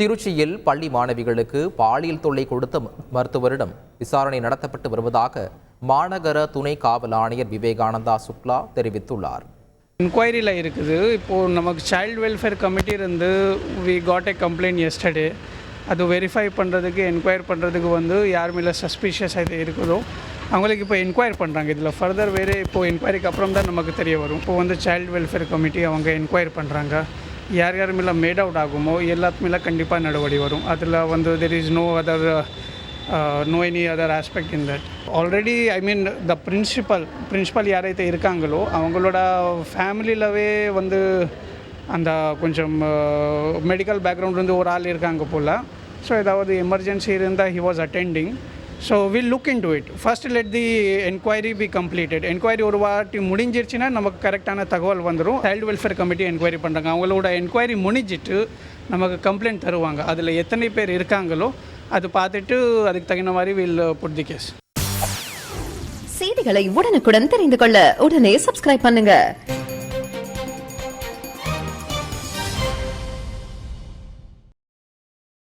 திருச்சியில் பள்ளி மாணவிகளுக்கு பாலியல் தொல்லை கொடுத்த மருத்துவரிடம் விசாரணை நடத்தப்பட்டு வருவதாக மாநகர துணை காவல் ஆணையர் விவேகானந்தா சுக்லா தெரிவித்துள்ளார். என்கொயரியில் இருக்குது. இப்போது நமக்கு சைல்டு வெல்ஃபேர் கமிட்டி இருந்து we got a complaint yesterday அது வெரிஃபை பண்ணுறதுக்கு என்கொயர் பண்ணுறதுக்கு வந்து யார் மேலே சஸ்பீஷியஸ் ஆகிட்டு இருக்குதோ அவங்களுக்கு இப்போ என்கொயர் பண்ணுறாங்க இதில் ஃபர்தர் வேறு இப்போது என்கொயரிக்கு அப்புறம் தான் நமக்கு தெரிய வரும். இப்போ வந்து சைல்டு வெல்ஃபேர் கமிட்டி அவங்க என்கொயர் பண்ணுறாங்க யார் யார் மேலே மேட் அவுட் ஆகுமோ எல்லாத்து மேலே கண்டிப்பாக நடவடி வரும். அதில் வந்து there is no other no any other aspect in that already I mean the principal principal யாரைతే இருக்காங்களோ அவங்களோட ஃபேமிலியிலவே வந்து அந்த கொஞ்சம் uh, மெடிக்கல் பேக்ரவுண்ட் இருந்து ஒரு ஆள் இருக்காங்க போல். ஸோ ஏதாவது எமர்ஜென்சி இருந்தால் he was attending so will look into it first let the enquiry be completed enquiry ஒரு வாட்டி முடிஞ்சிருச்சுன்னா நமக்கு கரெக்டான தகவல் வந்துடும் சைல்டு வெல்ஃபேர் கமிட்டி என்கொயரி பண்ணுறாங்க அவங்களோட என்கொயரி முடிஞ்சிட்டு நமக்கு கம்ப்ளைண்ட் தருவாங்க. அதில் எத்தனை பேர் இருக்காங்களோ அது பார்த்துட்டு அதுக்கு தகுந்த மாதிரி வில் புட் தி கேஸ் செய்திகளை உடனுக்குடன் தெரிந்து கொள்ள உடனே சப்ஸ்கிரைப் பண்ணுங்க.